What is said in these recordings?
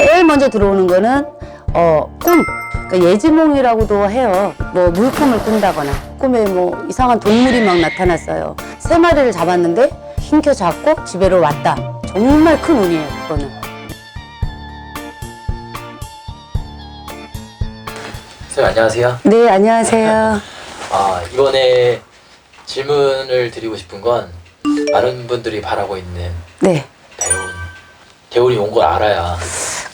제일 먼저 들어오는 거는 어, 꿈. 그러니까 예지몽이라고도 해요. 뭐 물꿈을 꾼다거나 꿈에 뭐 이상한 동물이 막 나타났어요. 세 마리를 잡았는데 힘켜 잡고 집에로 왔다. 정말 큰 운이에요. 그거는. 선생님 안녕하세요. 네, 안녕하세요. 아 이번에 질문을 드리고 싶은 건 많은 분들이 바라고 있는 네. 대운 대운이 온 걸 알아야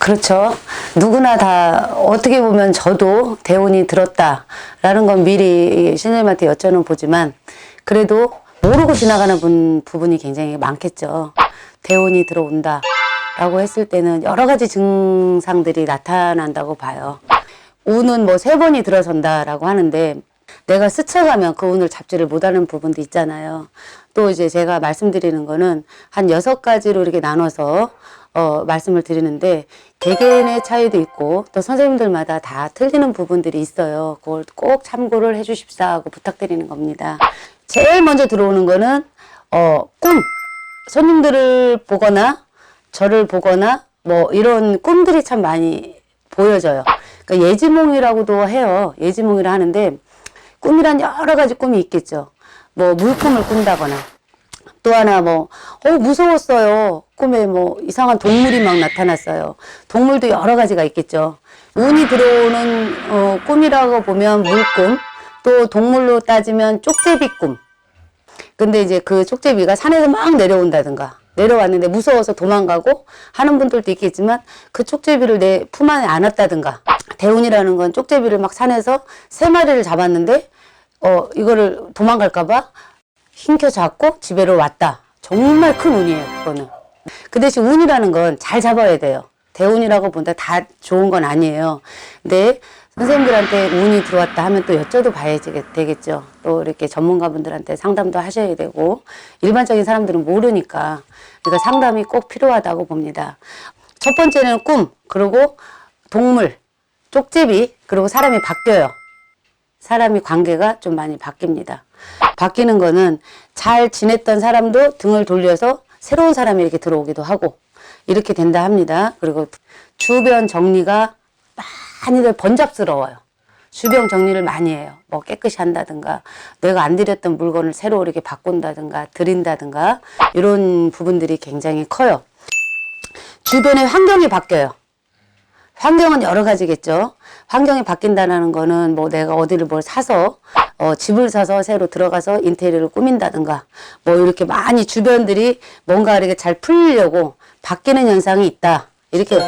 그렇죠. 누구나 다 어떻게 보면 저도 대운이 들었다라는 건 미리 신님한테 여쭤는 보지만 그래도 모르고 지나가는 분, 부분이 굉장히 많겠죠. 대운이 들어온다 라고 했을 때는 여러 가지 증상들이 나타난다고 봐요. 운은 뭐 세 번이 들어선다라고 하는데 내가 스쳐가면 그 운을 잡지를 못하는 부분도 있잖아요. 또 이제 제가 말씀드리는 거는 한 여섯 가지로 이렇게 나눠서 어, 말씀을 드리는데 개개인의 차이도 있고 또 선생님들마다 다 틀리는 부분들이 있어요. 그걸 꼭 참고를 해주십사 하고 부탁드리는 겁니다. 제일 먼저 들어오는 거는 어, 꿈. 손님들을 보거나 저를 보거나 뭐 이런 꿈들이 참 많이 보여져요. 그러니까 예지몽이라고도 해요. 예지몽이라 하는데 꿈이란 여러 가지 꿈이 있겠죠. 뭐 물꿈을 꾼다거나 또 하나 뭐, 어, 무서웠어요. 꿈에 뭐 이상한 동물이 막 나타났어요. 동물도 여러 가지가 있겠죠. 운이 들어오는 어, 꿈이라고 보면 물꿈, 또 동물로 따지면 쪽제비 꿈. 근데 이제 그 쪽제비가 산에서 막 내려온다든가 내려왔는데 무서워서 도망가고 하는 분들도 있겠지만 그 쪽제비를 내 품 안에 안았다든가 대운이라는 건 쪽제비를 막 산에서 세 마리를 잡았는데 어 이거를 도망갈까봐 힘켜 잡고 집에로 왔다. 정말 큰 운이에요, 그거는. 그 대신 운이라는 건 잘 잡아야 돼요. 대운이라고 본다 다 좋은 건 아니에요. 근데 선생님들한테 운이 들어왔다 하면 또 여쭤도 봐야 되겠죠. 또 이렇게 전문가분들한테 상담도 하셔야 되고 일반적인 사람들은 모르니까 그러니까 상담이 꼭 필요하다고 봅니다. 첫 번째는 꿈, 그리고 동물, 쪽제비, 그리고 사람이 바뀌어요. 사람이 관계가 좀 많이 바뀝니다. 바뀌는 거는 잘 지냈던 사람도 등을 돌려서 새로운 사람이 이렇게 들어오기도 하고 이렇게 된다 합니다. 그리고 주변 정리가 많이들 번잡스러워요. 주변 정리를 많이 해요. 뭐 깨끗이 한다든가, 내가 안 드렸던 물건을 새로 이렇게 바꾼다든가, 드린다든가, 이런 부분들이 굉장히 커요. 주변의 환경이 바뀌어요. 환경은 여러 가지겠죠. 환경이 바뀐다는 거는 뭐 내가 어디를 뭘 사서 어, 집을 사서 새로 들어가서 인테리어를 꾸민다든가 뭐 이렇게 많이 주변들이 뭔가 이렇게 잘 풀리려고 바뀌는 현상이 있다. 이렇게?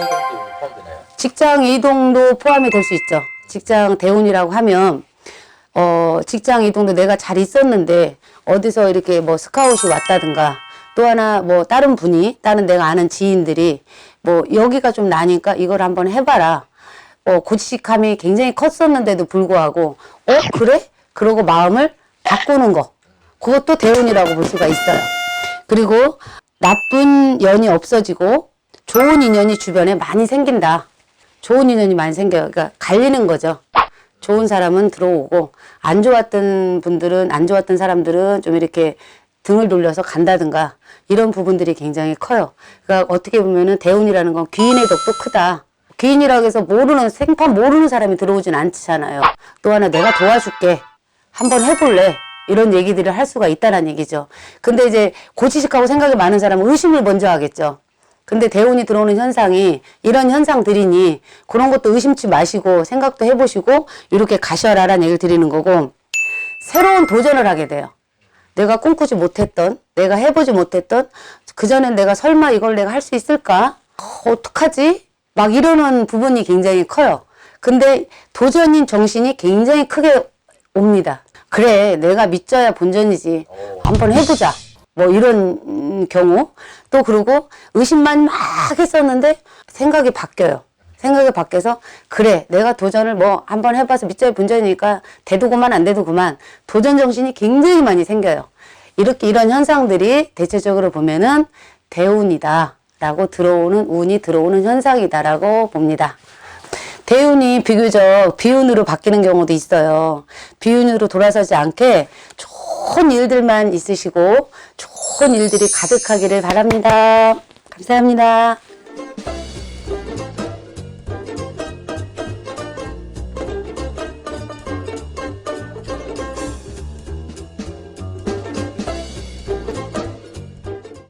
직장 이동도 포함이 될 수 있죠. 직장 대운이라고 하면 어, 직장 이동도 내가 잘 있었는데 어디서 이렇게 뭐 스카웃이 왔다든가 또 하나 뭐 다른 분이 다른 내가 아는 지인들이 뭐 여기가 좀 나니까 이걸 한번 해봐라. 어, 고지식함이 굉장히 컸었는데도 불구하고 어 그래? 그러고 마음을 바꾸는 거 그것도 대운이라고 볼 수가 있어요. 그리고 나쁜 연이 없어지고 좋은 인연이 주변에 많이 생긴다. 좋은 인연이 많이 생겨요. 그러니까 갈리는 거죠. 좋은 사람은 들어오고 안 좋았던 분들은 안 좋았던 사람들은 좀 이렇게 등을 돌려서 간다든가 이런 부분들이 굉장히 커요. 그러니까 어떻게 보면은 대운이라는 건 귀인의 덕도 크다. 귀인이라고 해서 모르는 생판 모르는 사람이 들어오진 않잖아요. 또 하나 내가 도와줄게. 한번 해볼래. 이런 얘기들을 할 수가 있다는 얘기죠. 근데 이제 고지식하고 생각이 많은 사람은 의심을 먼저 하겠죠. 근데 대운이 들어오는 현상이 이런 현상들이니 그런 것도 의심치 마시고 생각도 해보시고 이렇게 가셔라라는 얘기를 드리는 거고 새로운 도전을 하게 돼요. 내가 꿈꾸지 못했던, 내가 해보지 못했던, 그전엔 내가 설마 이걸 내가 할 수 있을까? 어, 어떡하지? 막 이러는 부분이 굉장히 커요. 근데 도전인 정신이 굉장히 크게 옵니다. 그래, 내가 믿져야 본전이지. 한번 해보자. 뭐 이런 음, 경우. 또 그리고 의심만 막 했었는데 생각이 바뀌어요. 생각이 바뀌어서 그래 내가 도전을 뭐 한번 해봐서 믿져야 본전이니까 돼도 그만 안 돼도 그만 도전 정신이 굉장히 많이 생겨요. 이렇게 이런 현상들이 대체적으로 보면은 대운이다 라고 들어오는 운이 들어오는 현상이다 라고 봅니다. 대운이 비교적 비운으로 바뀌는 경우도 있어요. 비운으로 돌아서지 않게 좋은 일들만 있으시고 좋은 일들이 가득하기를 바랍니다. 감사합니다.